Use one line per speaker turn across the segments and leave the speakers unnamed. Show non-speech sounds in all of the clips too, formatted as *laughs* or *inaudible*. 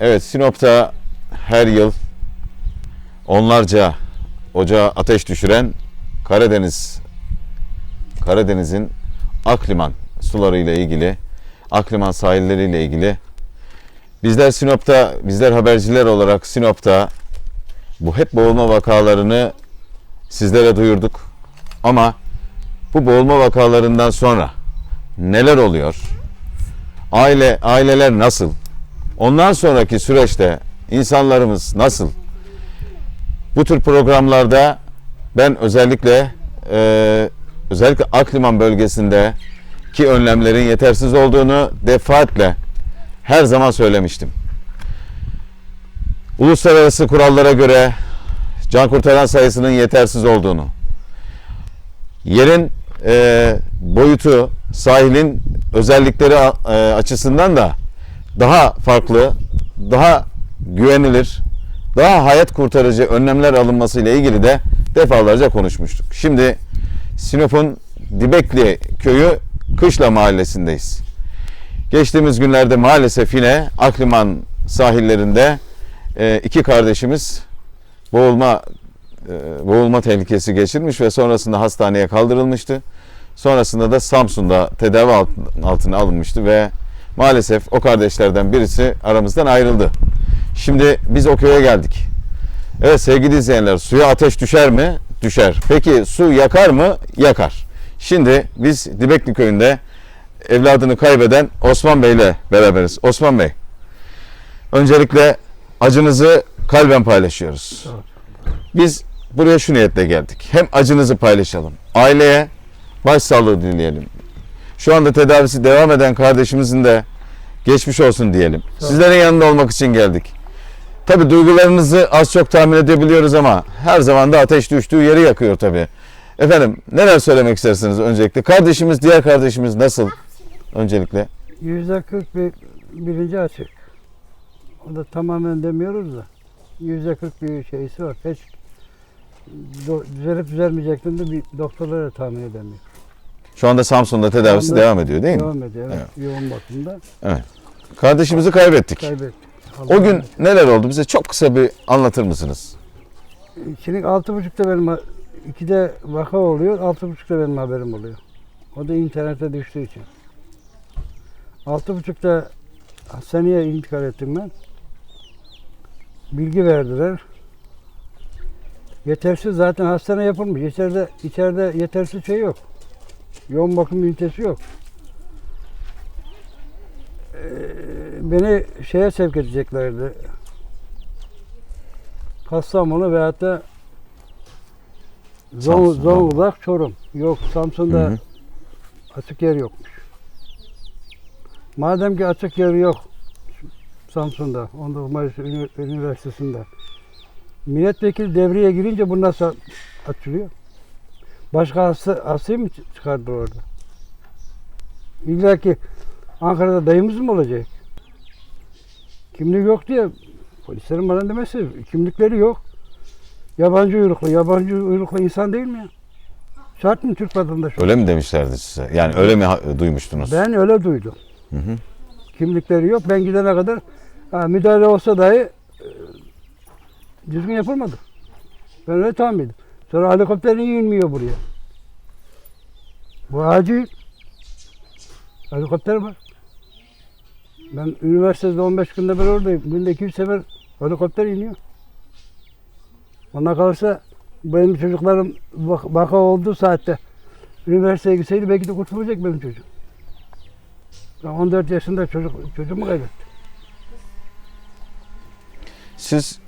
Evet Sinop'ta her yıl onlarca ocağa ateş düşüren Karadeniz Karadeniz'in Akliman suları ile ilgili Akliman sahilleri ile ilgili bizler Sinop'ta bizler haberciler olarak Sinop'ta bu hep boğulma vakalarını sizlere duyurduk. Ama bu boğulma vakalarından sonra neler oluyor? Aile aileler nasıl? Ondan sonraki süreçte insanlarımız nasıl? Bu tür programlarda ben özellikle e, özellikle Akliman bölgesinde ki önlemlerin yetersiz olduğunu defaatle her zaman söylemiştim. Uluslararası kurallara göre can kurtaran sayısının yetersiz olduğunu, yerin e, boyutu, sahilin özellikleri e, açısından da daha farklı, daha güvenilir, daha hayat kurtarıcı önlemler alınması ile ilgili de defalarca konuşmuştuk. Şimdi Sinop'un Dibekli köyü Kışla mahallesindeyiz. Geçtiğimiz günlerde maalesef yine Akliman sahillerinde e, iki kardeşimiz boğulma e, boğulma tehlikesi geçirmiş ve sonrasında hastaneye kaldırılmıştı. Sonrasında da Samsun'da tedavi alt- altına alınmıştı ve maalesef o kardeşlerden birisi aramızdan ayrıldı. Şimdi biz o köye geldik. Evet sevgili izleyenler suya ateş düşer mi? Düşer. Peki su yakar mı? Yakar. Şimdi biz Dibekli köyünde evladını kaybeden Osman Bey ile beraberiz. Osman Bey, öncelikle acınızı kalben paylaşıyoruz. Biz buraya şu niyetle geldik. Hem acınızı paylaşalım. Aileye başsağlığı dileyelim. Şu anda tedavisi devam eden kardeşimizin de geçmiş olsun diyelim. Sizlerin yanında olmak için geldik. Tabi duygularınızı az çok tahmin edebiliyoruz ama her zaman da ateş düştüğü yeri yakıyor tabi. Efendim neler söylemek istersiniz öncelikle? Kardeşimiz, diğer kardeşimiz nasıl öncelikle?
Yüzde 40 bir, birinci açık. O da tamamen demiyoruz da. Yüzde 40 bir şeysi var. Hiç düzelip düzelmeyeceklerini de bir doktorlar da tahmin edemiyor.
Şu anda Samsun'da tedavisi
anda
devam ediyor değil mi?
Devam ediyor. Evet. Yoğun bakımda
Kardeşimizi kaybettik.
kaybettik.
O gün neler oldu? Bize çok kısa bir anlatır mısınız?
Şimdi altı buçukta benim ikide vaka oluyor. Altı buçukta benim haberim oluyor. O da internete düştüğü için. Altı buçukta hastaneye intikal ettim ben. Bilgi verdiler. Yetersiz zaten hastane yapılmış. İçeride, içeride yetersiz şey yok. Yoğun bakım ünitesi yok. Ee, beni şeye sevk edeceklerdi. Kastamonu veyahut da Zon- Zonguldak, Çorum. Yok Samsun'da
Hı hı.
açık yer yokmuş. Madem ki açık yer yok Samsun'da, 19 Mayıs Üniversitesi'nde. Milletvekili devreye girince bu nasıl açılıyor? Başka hasta, hastayı mı çı- çıkardı orada? İlla ki Ankara'da dayımız mı olacak? Kimliği yok diye polislerin bana demesi kimlikleri yok. Yabancı uyruklu, yabancı uyruklu insan değil mi ya? Şart mı Türk vatandaşı?
Öyle mi demişlerdi size? Yani öyle mi ha- duymuştunuz?
Ben öyle duydum.
Hı hı.
Kimlikleri yok. Ben gidene kadar ha, müdahale olsa dahi e, düzgün yapılmadı. Ben öyle tahmin ettim. Sonra helikopter inmiyor buraya? Bu acil. Helikopter var. Ben üniversitede 15 günde ben oradayım. Günde 200 sefer helikopter iniyor. Ona kalırsa benim çocuklarım vak- vaka olduğu saatte üniversiteye gitseydi belki de kurtulacak benim çocuğum. Ben 14 yaşında çocuk çocuğumu kaybettim.
Siz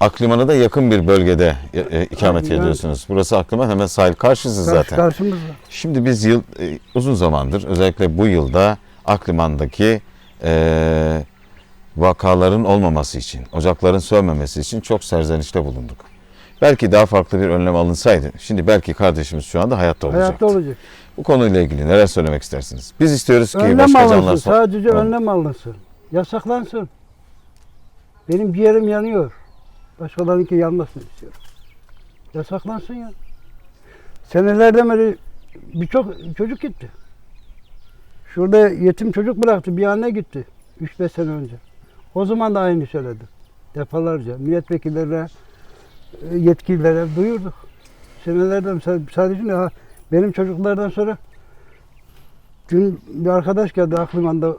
Akliman'a da yakın bir bölgede e, e, ikamet
Yani-
ediyorsunuz. Burası Akliman hemen sahil karşısı
Karşı,
zaten.
Karşımızda.
Şimdi biz yıl e, uzun zamandır özellikle bu yılda Akliman'daki e, vakaların olmaması için, ocakların sönmemesi için çok serzenişte bulunduk. Belki daha farklı bir önlem alınsaydı. Şimdi belki kardeşimiz şu anda hayatta olacaktı.
Hayatta olacak.
Bu konuyla ilgili neler söylemek istersiniz? Biz istiyoruz ki
Önlem
başka
alınsın.
canlılar...
Sadece önlem alınsın. Yasaklansın. Benim ciğerim yanıyor. Başkalarınki yanmasın istiyorum. Yasaklansın ya. Senelerden beri birçok çocuk gitti. Şurada yetim çocuk bıraktı. Bir anne gitti. 3-5 sene önce. O zaman da aynı söyledi. Defalarca milletvekillerine, e, yetkililere duyurduk. Senelerden sa- sadece benim çocuklardan sonra dün bir arkadaş geldi aklımda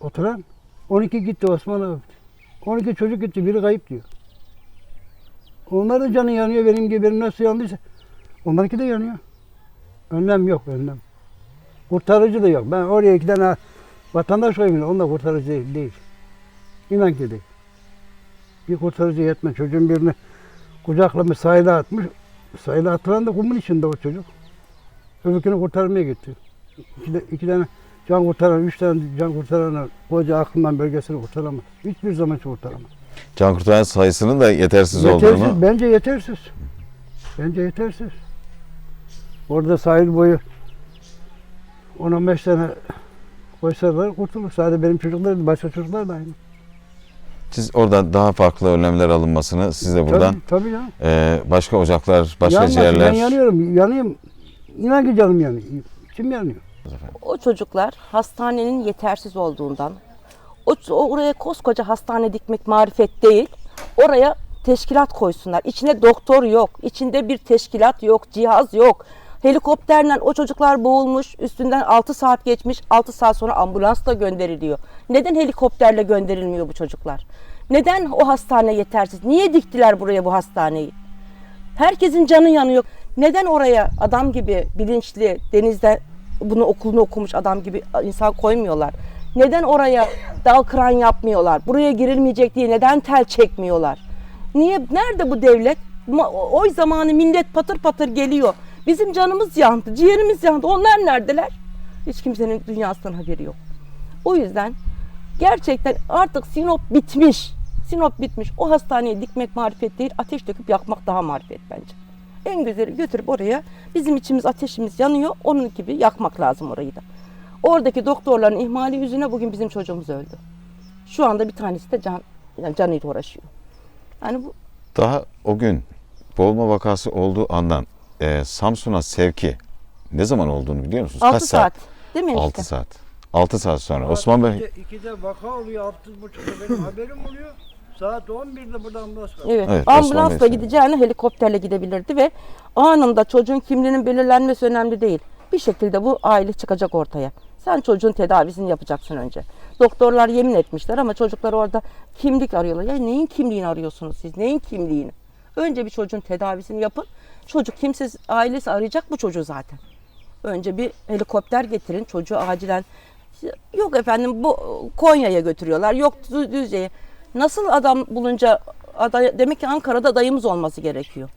oturan. 12 gitti Osmanlı. 12 çocuk gitti biri kayıp diyor. Onların canı yanıyor benim gibi benim nasıl yandıysa. Onlarınki de yanıyor. Önlem yok önlem. Kurtarıcı da yok. Ben oraya iki tane vatandaş koyayım. Onlar kurtarıcı değil. İnan ki değil. Bir kurtarıcı yetmez. Çocuğun birini kucaklamış sahile atmış. Sahile atılan da kumun içinde o çocuk. Öbürkünü kurtarmaya gitti. İki, iki tane can kurtaran, üç tane can kurtaran koca aklından bölgesini kurtaramaz. Hiçbir zaman kurtaramaz.
Can kurtaran sayısının da yetersiz,
Yetersiz,
olduğunu.
bence yetersiz. Bence yetersiz. Orada sahil boyu 10-15 tane koysalar kurtulur. Sadece benim çocuklar değil, başka çocuklar da aynı.
Siz orada daha farklı önlemler alınmasını siz de buradan
Tabii, tabii ya.
e, başka ocaklar, başka
Yanmaz,
ciğerler.
Ben yanıyorum, yanayım. İnan ki canım yanıyor. Kim yanıyor?
O çocuklar hastanenin yetersiz olduğundan, o, oraya koskoca hastane dikmek marifet değil, oraya teşkilat koysunlar. İçinde doktor yok, içinde bir teşkilat yok, cihaz yok. Helikopterle o çocuklar boğulmuş, üstünden 6 saat geçmiş, 6 saat sonra ambulansla gönderiliyor. Neden helikopterle gönderilmiyor bu çocuklar? Neden o hastane yetersiz? Niye diktiler buraya bu hastaneyi? Herkesin canı yanıyor. Neden oraya adam gibi bilinçli denizde bunu okulunu okumuş adam gibi insan koymuyorlar? Neden oraya dal kıran yapmıyorlar? Buraya girilmeyecek diye neden tel çekmiyorlar? Niye? Nerede bu devlet? Oy zamanı millet patır patır geliyor. Bizim canımız yandı, ciğerimiz yandı. Onlar neredeler? Hiç kimsenin dünyasından haberi yok. O yüzden gerçekten artık Sinop bitmiş. Sinop bitmiş. O hastaneyi dikmek marifet değil, ateş döküp yakmak daha marifet bence. En güzeli götürüp oraya bizim içimiz ateşimiz yanıyor. Onun gibi yakmak lazım orayı da. Oradaki doktorların ihmali yüzüne bugün bizim çocuğumuz öldü. Şu anda bir tanesi de can, yani canıyla uğraşıyor. Yani bu
Daha o gün boğulma vakası olduğu andan e, Samsun'a sevki ne zaman olduğunu biliyor musunuz?
6 saat. Değil mi
6
enişte?
saat. 6 saat sonra. Osman Bey
2'de vaka oluyor, 6.30'da benim *laughs* haberim oluyor. Saat 11'de burada ambulans var.
Evet.
Evet,
Ambulansla gideceğine helikopterle gidebilirdi ve anında çocuğun kimliğinin belirlenmesi önemli değil. Bir şekilde bu aile çıkacak ortaya. Sen çocuğun tedavisini yapacaksın önce. Doktorlar yemin etmişler ama çocuklar orada kimlik arıyorlar. Ya neyin kimliğini arıyorsunuz siz? Neyin kimliğini? Önce bir çocuğun tedavisini yapın. Çocuk kimsiz ailesi arayacak bu çocuğu zaten. Önce bir helikopter getirin çocuğu acilen. Yok efendim bu Konya'ya götürüyorlar. Yok Dü- Düzce'ye. Nasıl adam bulunca aday, demek ki Ankara'da adayımız olması gerekiyor.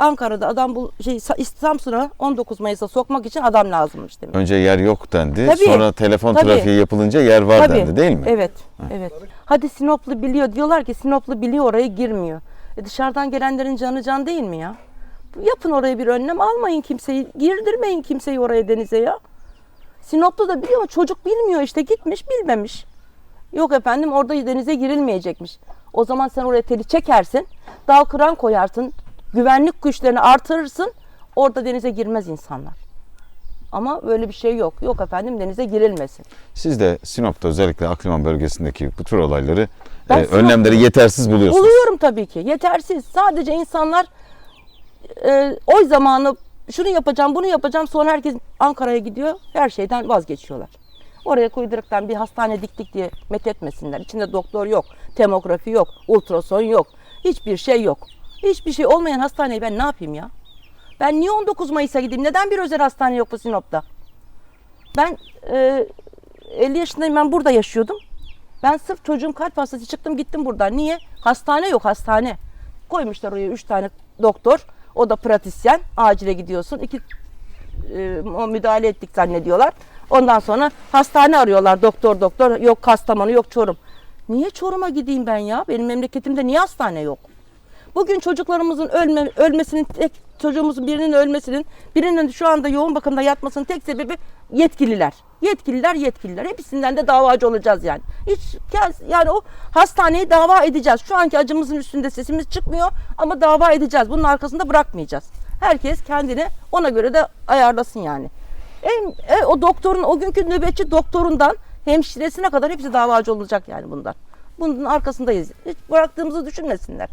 Ankara'da adam bu şey Sa- Samsun'a 19 Mayıs'a sokmak için adam lazımmış demek.
önce yer yok dendi.
Tabii,
Sonra telefon
tabii.
trafiği yapılınca yer var dendi değil mi?
Evet, evet. Hadi Sinoplu biliyor diyorlar ki Sinoplu biliyor oraya girmiyor. E dışarıdan gelenlerin canı can değil mi ya? Yapın oraya bir önlem almayın kimseyi, girdirmeyin kimseyi oraya denize ya. Sinoplu da biliyor çocuk bilmiyor işte gitmiş bilmemiş. Yok efendim orada denize girilmeyecekmiş. O zaman sen oraya teli çekersin, dal kıran koyarsın, güvenlik güçlerini artırırsın. Orada denize girmez insanlar. Ama böyle bir şey yok. Yok efendim denize girilmesin.
Siz de Sinop'ta özellikle Akliman bölgesindeki bu tür olayları
Ben
e, önlemleri yetersiz buluyorsunuz.
Buluyorum tabii ki. Yetersiz. Sadece insanlar e, oy zamanı şunu yapacağım, bunu yapacağım. Sonra herkes Ankara'ya gidiyor. Her şeyden vazgeçiyorlar. Oraya kuyduraktan bir hastane diktik diye methetmesinler. İçinde doktor yok, temografi yok, ultrason yok. Hiçbir şey yok. Hiçbir şey olmayan hastaneyi ben ne yapayım ya? Ben niye 19 Mayıs'a gideyim? Neden bir özel hastane yok bu Sinop'ta? Ben e, 50 yaşındayım ben burada yaşıyordum. Ben sırf çocuğum kalp hastası çıktım gittim buradan. Niye? Hastane yok hastane. Koymuşlar oraya 3 tane doktor. O da pratisyen. Acile gidiyorsun. İki e, müdahale ettik zannediyorlar. Ondan sonra hastane arıyorlar doktor doktor. Yok Kastamonu yok Çorum. Niye Çorum'a gideyim ben ya? Benim memleketimde niye hastane yok? Bugün çocuklarımızın ölme, ölmesinin tek çocuğumuzun birinin ölmesinin birinin şu anda yoğun bakımda yatmasının tek sebebi yetkililer. Yetkililer yetkililer. Hepsinden de davacı olacağız yani. Hiç yani o hastaneyi dava edeceğiz. Şu anki acımızın üstünde sesimiz çıkmıyor ama dava edeceğiz. Bunun arkasında bırakmayacağız. Herkes kendini ona göre de ayarlasın yani. En, e, o doktorun o günkü nöbetçi doktorundan hemşiresine kadar hepsi davacı olacak yani bundan. Bunun arkasındayız. Hiç bıraktığımızı düşünmesinler.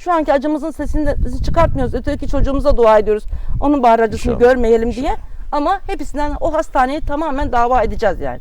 Şu anki acımızın sesini de çıkartmıyoruz. Öteki çocuğumuza dua ediyoruz. Onun bari acısını görmeyelim diye. Ama hepsinden o hastaneyi tamamen dava edeceğiz yani.